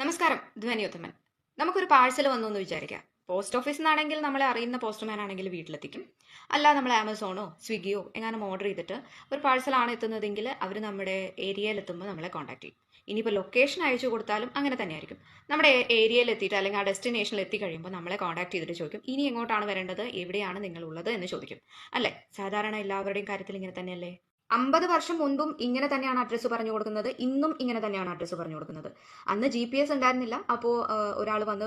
നമസ്കാരം ധ്വനിയുത്തമൻ. നമുക്കൊരു പാഴ്സൽ വന്നു എന്ന് വിചാരിക്കാം. പോസ്റ്റ് ഓഫീസിൽ നിന്നാണെങ്കിൽ നമ്മളെ അറിയുന്ന പോസ്റ്റ്മാൻ ആണെങ്കിൽ വീട്ടിലെത്തിക്കും. അല്ല നമ്മൾ ആമസോണോ സ്വിഗ്ഗിയോ എങ്ങാനും ഓർഡർ ചെയ്തിട്ട് ഒരു പാഴ്സലാണ് എത്തുന്നതെങ്കിൽ അവർ നമ്മുടെ ഏരിയയിൽ എത്തുമ്പോൾ നമ്മളെ കോൺടാക്ട് ചെയ്യും. ഇനിയിപ്പോൾ ലൊക്കേഷൻ അയച്ചു കൊടുത്താലും അങ്ങനെ തന്നെയായിരിക്കും. നമ്മുടെ ഏരിയയിൽ എത്തിയിട്ട് അല്ലെങ്കിൽ ആ ഡെസ്റ്റിനേഷനിൽ എത്തി കഴിയുമ്പോൾ നമ്മളെ കോൺടാക്ട് ചെയ്തിട്ട് ചോദിക്കും ഇനി എങ്ങോട്ടാണ് വരേണ്ടത്? എവിടെയാണ് നിങ്ങളുള്ളത്? എന്ന് ചോദിക്കും. അല്ലേ? സാധാരണ എല്ലാവരുടെയും കാര്യത്തിൽ ഇങ്ങനെ തന്നെയല്ലേ? അമ്പത് വർഷം മുൻപും ഇങ്ങനെ തന്നെയാണ് അഡ്രസ്സ് പറഞ്ഞു കൊടുക്കുന്നത്. ഇന്നും ഇങ്ങനെ തന്നെയാണ് അഡ്രസ്സ് പറഞ്ഞു കൊടുക്കുന്നത്. അന്ന് ജി പി എസ് ഉണ്ടായിരുന്നില്ല. അപ്പോൾ ഒരാൾ വന്ന്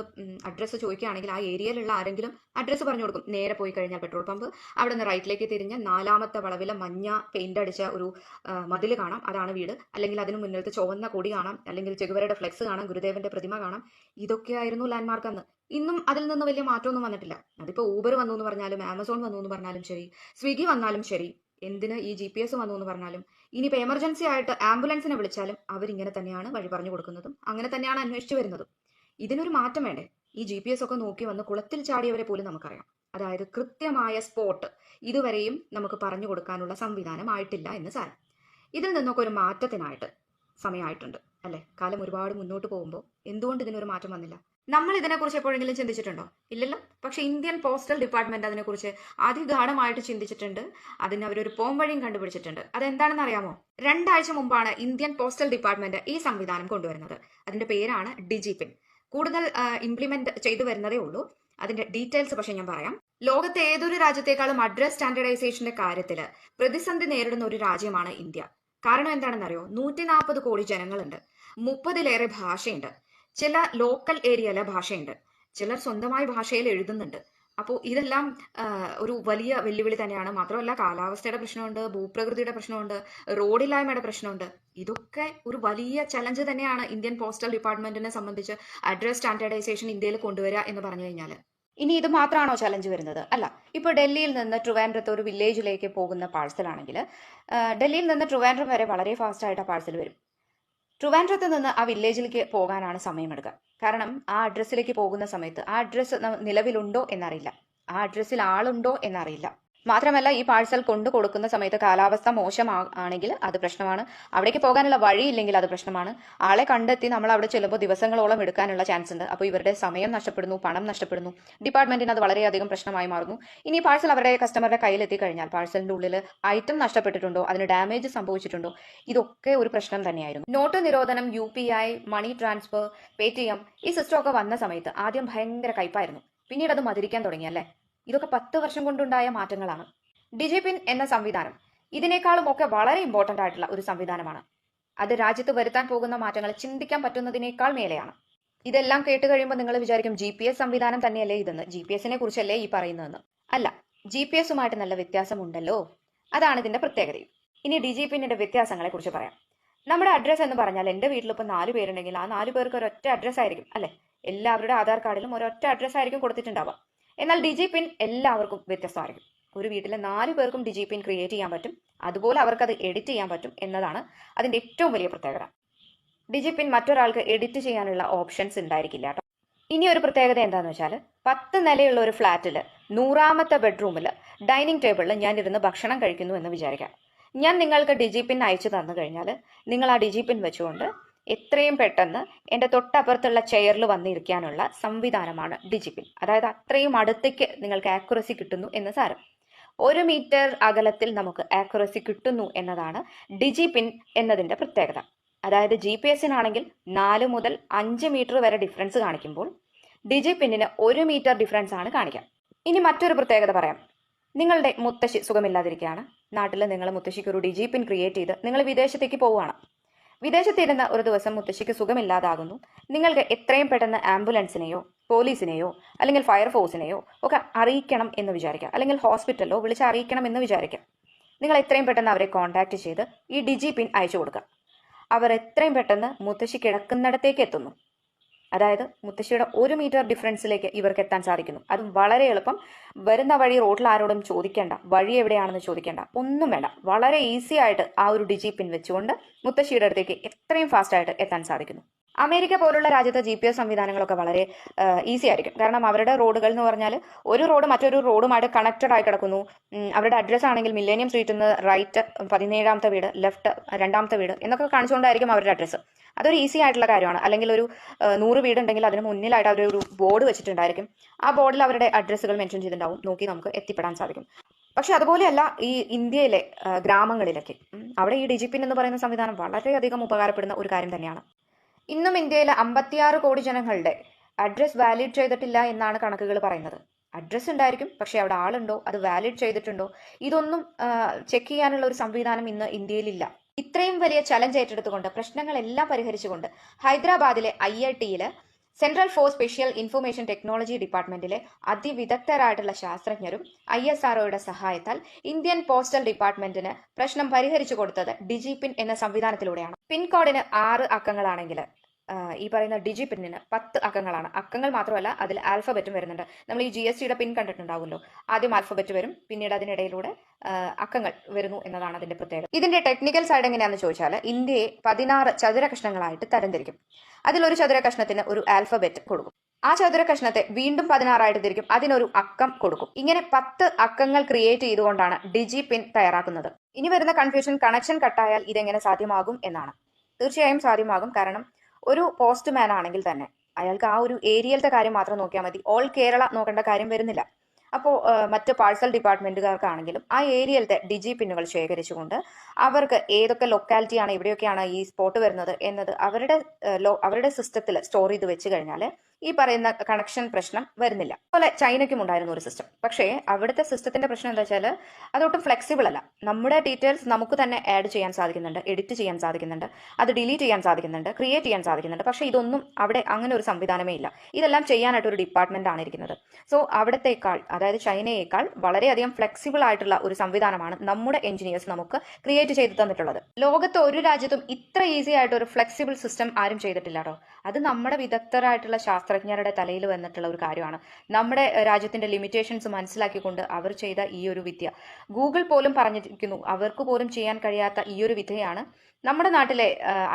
അഡ്രസ്സ് ചോദിക്കുകയാണെങ്കിൽ ആ ഏരിയയിലുള്ള ആരെങ്കിലും അഡ്രസ്സ് പറഞ്ഞു കൊടുക്കും. നേരെ പോയി കഴിഞ്ഞാൽ പെട്രോൾ പമ്പ് അവിടെ നിന്ന് റൈറ്റിലേക്ക് തിരിഞ്ഞ് നാലാമത്തെ വളവിലെ മഞ്ഞ പെയിന്റ് അടിച്ച ഒരു മതിൽ കാണാം. അതാണ് വീട്. അല്ലെങ്കിൽ അതിന് മുന്നിലത്തെ ചുവന്ന കൊടി കാണാം. അല്ലെങ്കിൽ ചെകുവരയുടെ ഫ്ലെക്സ് കാണാം. ഗുരുദേവന്റെ പ്രതിമ കാണാം. ഇതൊക്കെയായിരുന്നു ലാൻഡ്മാർക്ക് അന്ന്. ഇന്നും അതിൽ നിന്ന് വലിയ മാറ്റമൊന്നും വന്നിട്ടില്ല. അതിപ്പോൾ ഊബർ വന്നു എന്ന് പറഞ്ഞാലും ആമസോൺ വന്നു എന്ന് പറഞ്ഞാലും ശരി. സ്വിഗ്ഗി വന്നാലും ശരി. എന്തിന് ഈ ജി പി എസ് വന്നു എന്ന് പറഞ്ഞാലും ഇനിയിപ്പോൾ എമർജൻസി ആയിട്ട് ആംബുലൻസിനെ വിളിച്ചാലും അവരിങ്ങനെ തന്നെയാണ് വഴി പറഞ്ഞു കൊടുക്കുന്നതും അങ്ങനെ തന്നെയാണ് അന്വേഷിച്ചു വരുന്നതും. ഇതിനൊരു മാറ്റം വേണ്ടേ? ഈ ജി പി എസ് ഒക്കെ നോക്കി വന്ന് കുളത്തിൽ ചാടിയവരെ പോലും നമുക്കറിയാം. അതായത് കൃത്യമായ സ്പോട്ട് ഇതുവരെയും നമുക്ക് പറഞ്ഞു കൊടുക്കാനുള്ള സംവിധാനമായിട്ടില്ല എന്ന് സാരം. ഇതിൽ നിന്നൊക്കെ ഒരു മാറ്റത്തിനായിട്ട് സമയമായിട്ടുണ്ട് അല്ലെ? കാലം ഒരുപാട് മുന്നോട്ട് പോകുമ്പോൾ എന്തുകൊണ്ട് ഇതിനൊരു മാറ്റം വന്നില്ല? നമ്മൾ ഇതിനെക്കുറിച്ച് എപ്പോഴെങ്കിലും ചിന്തിച്ചിട്ടുണ്ടോ? ഇല്ലല്ലോ. പക്ഷെ ഇന്ത്യൻ പോസ്റ്റൽ ഡിപ്പാർട്ട്മെന്റ് അതിനെക്കുറിച്ച് അതിഗാഠമായിട്ട് ചിന്തിച്ചിട്ടുണ്ട്. അതിന് അവരൊരു പോം വഴിയും കണ്ടുപിടിച്ചിട്ടുണ്ട്. അതെന്താണെന്ന് അറിയാമോ? രണ്ടാഴ്ച മുമ്പാണ് ഇന്ത്യൻ പോസ്റ്റൽ ഡിപ്പാർട്ട്മെന്റ് ഈ സംവിധാനം കൊണ്ടുവരുന്നത്. അതിന്റെ പേരാണ് ഡിജിപിൻ. കൂടുതൽ ഇംപ്ലിമെന്റ് ചെയ്തു വരുന്നതേ ഉള്ളൂ. അതിന്റെ ഡീറ്റെയിൽസ് പക്ഷെ ഞാൻ പറയാം. ലോകത്തെ ഏതൊരു രാജ്യത്തെക്കാളും അഡ്രസ് സ്റ്റാൻഡേർഡൈസേഷന്റെ കാര്യത്തിൽ പ്രതിസന്ധി നേരിടുന്ന ഒരു രാജ്യമാണ് ഇന്ത്യ. കാരണം എന്താണെന്നറിയോ? നൂറ്റി നാൽപ്പത് കോടി ജനങ്ങളുണ്ട്. മുപ്പതിലേറെ ഭാഷയുണ്ട്. ചില ലോക്കൽ ഏരിയയിലെ ഭാഷയുണ്ട്. ചിലർ സ്വന്തമായി ഭാഷയിൽ എഴുതുന്നുണ്ട്. അപ്പോൾ ഇതെല്ലാം ഒരു വലിയ വെല്ലുവിളി തന്നെയാണ്. മാത്രമല്ല കാലാവസ്ഥയുടെ പ്രശ്നമുണ്ട് ഭൂപ്രകൃതിയുടെ പ്രശ്നമുണ്ട് റോഡില്ലായ്മയുടെ പ്രശ്നമുണ്ട്. ഇതൊക്കെ ഒരു വലിയ ചലഞ്ച് തന്നെയാണ് ഇന്ത്യൻ പോസ്റ്റൽ ഡിപ്പാർട്ട്മെന്റിനെ സംബന്ധിച്ച് അഡ്രസ് സ്റ്റാൻഡേർഡൈസേഷൻ ഇന്ത്യയിൽ കൊണ്ടുവരിക എന്ന് പറഞ്ഞു കഴിഞ്ഞാൽ ഇനി ഇത് മാത്രമാണോ ചലഞ്ച് വരുന്നത്? അല്ല ഇപ്പോൾ ഡൽഹിയിൽ നിന്ന് ട്രിവാൻഡ്രത്ത് ഒരു വില്ലേജിലേക്ക് പോകുന്ന പാഴ്സലാണെങ്കിൽ ഡൽഹിയിൽ നിന്ന് ട്രിവാൻഡ്രം വരെ വളരെ ഫാസ്റ്റായിട്ട് ആ പാഴ്സൽ വരും. ട്രിവാൻഡ്രത്ത് നിന്ന് ആ വില്ലേജിലേക്ക് പോകാനാണ് സമയമെടുക്കുക. കാരണം ആ അഡ്രസ്സിലേക്ക് പോകുന്ന സമയത്ത് ആ അഡ്രസ്സ് നിലവിലുണ്ടോ എന്നറിയില്ല. ആ അഡ്രസ്സിൽ ആളുണ്ടോ എന്നറിയില്ല. മാത്രമല്ല ഈ പാഴ്സൽ കൊണ്ടു കൊടുക്കുന്ന സമയത്ത് കാലാവസ്ഥ മോശമാണെങ്കിൽ അത് പ്രശ്നമാണ്. അവിടേക്ക് പോകാനുള്ള വഴിയില്ലെങ്കിൽ അത് പ്രശ്നമാണ്. ആളെ കണ്ടെത്തി നമ്മൾ അവിടെ ചെല്ലുമ്പോൾ ദിവസങ്ങളോളം എടുക്കാനുള്ള ചാൻസ് ഉണ്ട്. അപ്പോൾ ഇവരുടെ സമയം നഷ്ടപ്പെടുന്നു പണം നഷ്ടപ്പെടുന്നു. ഡിപ്പാർട്ട്മെന്റിന് അത് വളരെയധികം പ്രശ്നമായി മാറുന്നു. ഇനി പാഴ്സൽ അവരുടെ കസ്റ്റമറുടെ കയ്യിലെത്തി കഴിഞ്ഞാൽ പാഴ്സലിന്റെ ഉള്ളിൽ ഐറ്റം നഷ്ടപ്പെട്ടിട്ടുണ്ടോ അതിന് ഡാമേജ് സംഭവിച്ചിട്ടുണ്ടോ ഇതൊക്കെ ഒരു പ്രശ്നം തന്നെയായിരുന്നു. നോട്ട് നിരോധനം U P I money transfer Paytm ഈ സിസ്റ്റം ഒക്കെ വന്ന സമയത്ത് ആദ്യം ഭയങ്കര കയ്പായിരുന്നു. പിന്നീട് അത് മതിരിക്കാൻ തുടങ്ങി അല്ലേ? ഇതൊക്കെ പത്ത് വർഷം കൊണ്ടുണ്ടായ മാറ്റങ്ങളാണ്. ഡിജിപിൻ എന്ന സംവിധാനം ഇതിനേക്കാളും ഒക്കെ വളരെ ഇമ്പോർട്ടന്റ് ആയിട്ടുള്ള ഒരു സംവിധാനമാണ്. അത് രാജ്യത്ത് വരുത്താൻ പോകുന്ന മാറ്റങ്ങൾ ചിന്തിക്കാൻ പറ്റുന്നതിനേക്കാൾ മേലെയാണ്. ഇതെല്ലാം കേട്ട് കഴിയുമ്പോൾ നിങ്ങൾ വിചാരിക്കും ജി പി എസ് സംവിധാനം തന്നെയല്ലേ ഇതെന്ന്. ജി പി എസിനെ കുറിച്ചല്ലേ ഈ പറയുന്നതെന്ന്. അല്ല ജി പി എസുമായിട്ട് നല്ല വ്യത്യാസമുണ്ടല്ലോ. അതാണ് ഇതിന്റെ പ്രത്യേകതയും. ഇനി ഡി ജി പിന്നിന്റെ വ്യത്യാസങ്ങളെ കുറിച്ച് പറയാം. നമ്മുടെ അഡ്രസ്സ് എന്ന് പറഞ്ഞാൽ എന്റെ വീട്ടിൽ ഇപ്പോൾ നാല് പേരുണ്ടെങ്കിൽ ആ നാല് പേർക്ക് ഒരൊറ്റ അഡ്രസ്സ് ആയിരിക്കും അല്ലെ? എല്ലാവരുടെ ആധാർ കാർഡിലും ഒരൊറ്റ അഡ്രസ്സ് ആയിരിക്കും കൊടുത്തിട്ടുണ്ടാവുക. എന്നാൽ ഡിജി പിൻ എല്ലാവർക്കും വ്യത്യസ്തമായിരിക്കും. ഒരു വീട്ടിലെ നാല് പേർക്കും ഡിജി പിൻ ക്രിയേറ്റ് ചെയ്യാൻ പറ്റും. അതുപോലെ അവർക്ക് അത് എഡിറ്റ് ചെയ്യാൻ പറ്റും എന്നതാണ് അതിന്റെ ഏറ്റവും വലിയ പ്രത്യേകത. ഡിജി പിൻ മറ്റൊരാൾക്ക് എഡിറ്റ് ചെയ്യാനുള്ള ഓപ്ഷൻസ് ഉണ്ടായിരിക്കില്ല കേട്ടോ. ഇനി ഒരു പ്രത്യേകത എന്താണെന്ന് വെച്ചാൽ പത്ത് നിലയുള്ള ഒരു ഫ്ലാറ്റിൽ നൂറാമത്തെ ബെഡ്റൂമിൽ ഡൈനിങ് ടേബിളിൽ ഞാൻ ഇരുന്ന് ഭക്ഷണം കഴിക്കുന്നു എന്ന് വിചാരിക്കാം. ഞാൻ നിങ്ങൾക്ക് ഡിജി പിൻ അയച്ചു തന്നു കഴിഞ്ഞാൽ നിങ്ങൾ ആ ഡിജി പിൻ വെച്ചുകൊണ്ട് എത്രയും പെട്ടെന്ന് എന്റെ തൊട്ടപ്പുറത്തുള്ള ചെയറിൽ വന്നിരിക്കാനുള്ള സംവിധാനമാണ് ഡിജിപിൻ. അതായത് അത്രയും അടുത്തേക്ക് നിങ്ങൾക്ക് ആക്യുറസി കിട്ടുന്നു എന്ന് സാരം. ഒരു മീറ്റർ അകലത്തിൽ നമുക്ക് ആക്യുറസി കിട്ടുന്നു എന്നതാണ് ഡിജിപിൻ എന്നതിന്റെ പ്രത്യേകത. അതായത് ജി പി എസിനാണെങ്കിൽ നാല് മുതൽ അഞ്ച് മീറ്റർ വരെ ഡിഫറൻസ് കാണിക്കുമ്പോൾ ഡിജി പിന്നിന് ഒരു മീറ്റർ ഡിഫറൻസ് ആണ് കാണിക്കാം. ഇനി മറ്റൊരു പ്രത്യേകത പറയാം. നിങ്ങളുടെ മുത്തശ്ശി സുഖമില്ലാതിരിക്കുകയാണ്. നാട്ടിൽ നിങ്ങളെ മുത്തശ്ശിക്ക് ഒരു ഡിജി പിൻ ക്രിയേറ്റ് ചെയ്ത് നിങ്ങൾ വിദേശത്തേക്ക് പോവുകയാണ്. വിദേശത്തിരുന്ന ഒരു ദിവസം മുത്തശ്ശിക്ക് സുഖമില്ലാതാകുന്നു. നിങ്ങൾക്ക് എത്രയും പെട്ടെന്ന് ആംബുലൻസിനെയോ പോലീസിനെയോ അല്ലെങ്കിൽ ഫയർഫോഴ്സിനെയോ ഒക്കെ അറിയിക്കണം എന്ന് വിചാരിക്കാം. അല്ലെങ്കിൽ ഹോസ്പിറ്റലിലോ വിളിച്ച് അറിയിക്കണം എന്ന് വിചാരിക്കാം. നിങ്ങൾ എത്രയും പെട്ടെന്ന് അവരെ കോൺടാക്ട് ചെയ്ത് ഈ ഡിജി പിൻ അയച്ചു കൊടുക്കുക. അവർ എത്രയും പെട്ടെന്ന് മുത്തശ്ശി കിടക്കുന്നിടത്തേക്ക് എത്തുന്നു. അതായത് മുത്തശ്ശിയുടെ ഒരു മീറ്റർ ഡിഫറൻസിലേക്ക് ഇവർക്ക് എത്താൻ സാധിക്കുന്നു. അതും വളരെ എളുപ്പം. വരുന്ന വഴി റോഡിൽ ആരോടും ചോദിക്കേണ്ട. വഴി എവിടെയാണെന്ന് ചോദിക്കേണ്ട. ഒന്നും വേണ്ട. വളരെ ഈസി ആയിട്ട് ആ ഒരു ഡിജി പിൻ വെച്ചുകൊണ്ട് മുത്തശ്ശിയുടെ അടുത്തേക്ക് എത്രയും ഫാസ്റ്റായിട്ട് എത്താൻ സാധിക്കുന്നു. അമേരിക്ക പോലുള്ള രാജ്യത്തെ ജി പി എസ് സംവിധാനങ്ങളൊക്കെ വളരെ ഈസി ആയിരിക്കും. കാരണം അവരുടെ റോഡുകൾ എന്ന് പറഞ്ഞാൽ ഒരു റോഡ് മറ്റൊരു റോഡുമായിട്ട് കണക്റ്റഡ് ആയി കിടക്കുന്നു. അവരുടെ അഡ്രസ്സ് ആണെങ്കിൽ മില്ലേനിയം സ്ട്രീറ്റിൽ നിന്ന് റൈറ്റ് പതിനേഴാമത്തെ വീട് ലെഫ്റ്റ് രണ്ടാമത്തെ വീട് എന്നൊക്കെ കാണിച്ചുകൊണ്ടായിരിക്കും അവരുടെ അഡ്രസ്സ് അതൊരു ഈസി ആയിട്ടുള്ള കാര്യമാണ്. അല്ലെങ്കിൽ ഒരു നൂറ് വീടുണ്ടെങ്കിൽ അതിന് മുന്നിലായിട്ട് അവർ ഒരു ബോർഡ് വെച്ചിട്ടുണ്ടായിരിക്കും. ആ ബോർഡിൽ അവരുടെ അഡ്രസ്സുകൾ മെൻഷൻ ചെയ്തിട്ടുണ്ടാവും. നോക്കി നമുക്ക് എത്തിപ്പെടാൻ സാധിക്കും. പക്ഷെ അതുപോലെയല്ല ഈ ഇന്ത്യയിലെ ഗ്രാമങ്ങളിലൊക്കെ. അവിടെ ഈ ഡിജിപിൻ എന്ന് പറയുന്ന സംവിധാനം വളരെയധികം ഉപകാരപ്പെടുന്ന ഒരു കാര്യം തന്നെയാണ്. ഇന്നും ഇന്ത്യയിലെ അമ്പത്തിയാറ് കോടി ജനങ്ങളുടെ അഡ്രസ് വാലിഡ് ചെയ്തിട്ടില്ല എന്നാണ് കണക്കുകൾ പറയുന്നത്. അഡ്രസ് ഉണ്ടായിരിക്കും പക്ഷേ അവിടെ ആളുണ്ടോ? അത് വാലിഡ് ചെയ്തിട്ടുണ്ടോ? ഇതൊന്നും ചെക്ക് ചെയ്യാനുള്ള ഒരു സംവിധാനം ഇന്ന് ഇന്ത്യയിലില്ല. ഇത്രയും വലിയ ചലഞ്ച് ഏറ്റെടുത്തുകൊണ്ട് പ്രശ്നങ്ങളെല്ലാം പരിഹരിച്ചുകൊണ്ട് ഹൈദരാബാദിലെ ഐ ഐ ടിയിൽ central for special information technology ഡിപ്പാർട്ട്മെന്റിലെ അതിവിദഗ്ധരായിട്ടുള്ള ശാസ്ത്രജ്ഞരും ഐ എസ് ആർഒയുടെ സഹായത്താൽ ഇന്ത്യൻ പോസ്റ്റൽ ഡിപ്പാർട്ട്മെന്റിന് പ്രശ്നം പരിഹരിച്ചു കൊടുത്തത് ഡിജിപിൻ എന്ന സംവിധാനത്തിലൂടെയാണ്. പിൻകോഡിന് ആറ് അക്കങ്ങളാണെങ്കിൽ ഈ പറയുന്ന ഡിജി പിന്നിന് പത്ത് അക്കങ്ങളാണ്. അക്കങ്ങൾ മാത്രമല്ല അതിൽ ആൽഫബറ്റും വരുന്നുണ്ട്. നമ്മൾ ഈ ജി എസ് ടിയുടെ പിൻ കണ്ടിട്ടുണ്ടാവുമല്ലോ. ആദ്യം ആൽഫബറ്റ് വരും പിന്നീട് അതിനിടയിലൂടെ അക്കങ്ങൾ വരുന്നു എന്നതാണ് അതിന്റെ പ്രത്യേകത. ഇതിന്റെ ടെക്നിക്കൽ സൈഡ് എങ്ങനെയാണെന്ന് ചോദിച്ചാൽ ഇന്ത്യയെ പതിനാറ് ചതുര കഷ്ണങ്ങളായിട്ട് തരംതിരിക്കും. അതിലൊരു ചതുര കഷ്ണത്തിന് ഒരു ആൽഫബറ്റ് കൊടുക്കും. ആ ചതുര കഷ്ണത്തെ വീണ്ടും പതിനാറായിട്ട് തിരിക്കും. അതിനൊരു അക്കം കൊടുക്കും. ഇങ്ങനെ പത്ത് അക്കങ്ങൾ ക്രിയേറ്റ് ചെയ്തുകൊണ്ടാണ് ഡിജി പിൻ തയ്യാറാക്കുന്നത്. ഇനി വരുന്ന കൺഫ്യൂഷൻ കണക്ഷൻ കട്ടായാൽ ഇതെങ്ങനെ സാധ്യമാകും എന്നാണ്. തീർച്ചയായും സാധ്യമാകും. കാരണം ഒരു പോസ്റ്റ്മാൻ ആണെങ്കിൽ തന്നെ അയാൾക്ക് ആ ഒരു ഏരിയയിലത്തെ കാര്യം മാത്രം നോക്കിയാൽ മതി. ഓൾ കേരള നോക്കേണ്ട കാര്യം വരുന്നില്ല. അപ്പോൾ മറ്റ് പാഴ്സൽ ഡിപ്പാർട്ട്മെന്റുകാർക്കാണെങ്കിലും ആ ഏരിയയിലത്തെ ഡിജി പിന്നുകൾ ശേഖരിച്ചുകൊണ്ട് അവർക്ക് ഏതൊക്കെ ലൊക്കാലിറ്റിയാണ് എവിടെയൊക്കെയാണ് ഈ സ്പോട്ട് വരുന്നത് എന്നത് അവരുടെ അവരുടെ സിസ്റ്റത്തിൽ സ്റ്റോർ ചെയ്ത് വെച്ച് കഴിഞ്ഞാൽ ഈ പറയുന്ന കണക്ഷൻ പ്രശ്നം വരുന്നില്ല. അതുപോലെ ചൈനയ്ക്കും ഉണ്ടായിരുന്നു ഒരു സിസ്റ്റം പക്ഷേ അവിടുത്തെ സിസ്റ്റത്തിന്റെ പ്രശ്നം എന്താ വെച്ചാൽ അതൊട്ടും ഫ്ലെക്സിബിൾ അല്ല. നമ്മുടെ ഡീറ്റെയിൽസ് നമുക്ക് തന്നെ ആഡ് ചെയ്യാൻ സാധിക്കുന്നുണ്ട് എഡിറ്റ് ചെയ്യാൻ സാധിക്കുന്നുണ്ട് അത് ഡിലീറ്റ് ചെയ്യാൻ സാധിക്കുന്നുണ്ട് ക്രിയേറ്റ് ചെയ്യാൻ സാധിക്കുന്നുണ്ട്. പക്ഷേ ഇതൊന്നും അവിടെ അങ്ങനെ ഒരു സംവിധാനമേ ഇല്ല. ഇതെല്ലാം ചെയ്യാനായിട്ട് ഒരു ഡിപ്പാർട്ട്മെന്റ് ആണ് ഇരിക്കുന്നത്. സോ അവിടത്തേക്കാൾ അതായത് ചൈനയേക്കാൾ വളരെയധികം ഫ്ലെക്സിബിൾ ആയിട്ടുള്ള ഒരു സംവിധാനമാണ് നമ്മുടെ എഞ്ചിനീയേഴ്സ് നമുക്ക് ക്രിയേറ്റ് ചെയ്ത് തന്നിട്ടുള്ളത്. ലോകത്ത് ഒരു രാജ്യത്തും ഇത്ര ഈസി ആയിട്ട് ഒരു ഫ്ലെക്സിബിൾ സിസ്റ്റം ആരും ചെയ്തിട്ടില്ല കേട്ടോ അത് നമ്മുടെ വിദഗ്ധരായിട്ടുള്ള ശാസ്ത്രജ്ഞരുടെ തലയിൽ വന്നിട്ടുള്ള ഒരു കാര്യമാണ്. നമ്മുടെ രാജ്യത്തിന്റെ ലിമിറ്റേഷൻസ് മനസ്സിലാക്കിക്കൊണ്ട് അവർ ചെയ്ത ഈ ഒരു വിദ്യ. ഗൂഗിൾ പോലും പറഞ്ഞിരിക്കുന്നു അവർക്ക് പോലും ചെയ്യാൻ കഴിയാത്ത ഈ ഒരു വിദ്യയാണ് നമ്മുടെ നാട്ടിലെ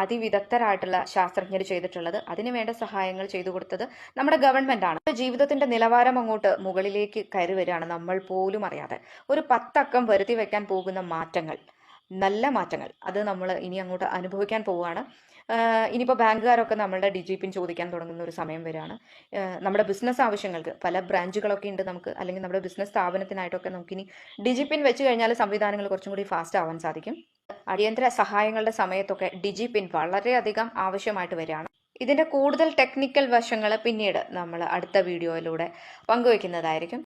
അതിവിദഗ്ധരായിട്ടുള്ള ശാസ്ത്രജ്ഞർ ചെയ്തിട്ടുള്ളത്. അതിനുവേണ്ട സഹായങ്ങൾ ചെയ്തു കൊടുത്തത് നമ്മുടെ ഗവൺമെന്റ് ആണ്. ജീവിതത്തിന്റെ നിലവാരം അങ്ങോട്ട് മുകളിലേക്ക് കയറി വരികയാണ് നമ്മൾ പോലും അറിയാതെ. ഒരു പത്തക്കം വരുത്തി വെക്കാൻ പോകുന്ന മാറ്റങ്ങൾ. നല്ല മാറ്റങ്ങൾ. അത് നമ്മൾ ഇനി അങ്ങോട്ട് അനുഭവിക്കാൻ പോവുകയാണ്. ഇനിയിപ്പോൾ ബാങ്കുകാരൊക്കെ നമ്മളുടെ ഡിജി പിൻ ചോദിക്കാൻ തുടങ്ങുന്ന ഒരു സമയം വരികയാണ് നമ്മുടെ ബിസിനസ് ആവശ്യങ്ങൾക്ക് പല ബ്രാഞ്ചുകളൊക്കെ ഉണ്ട് നമുക്ക് അല്ലെങ്കിൽ നമ്മുടെ ബിസിനസ് സ്ഥാപനത്തിനായിട്ടൊക്കെ നമുക്കിനി ഡിജി പിൻ വെച്ച് കഴിഞ്ഞാൽ സംവിധാനങ്ങൾ കുറച്ചും കൂടി ഫാസ്റ്റ് ആവാൻ സാധിക്കും. അടിയന്തര സഹായങ്ങളുടെ സമയത്തൊക്കെ ഡിജി പിൻ വളരെയധികം ആവശ്യമായിട്ട് വരികയാണ്. ഇതിന്റെ കൂടുതൽ ടെക്നിക്കൽ വശങ്ങൾ പിന്നീട് നമ്മൾ അടുത്ത വീഡിയോയിലൂടെ പങ്കുവയ്ക്കുന്നതായിരിക്കും.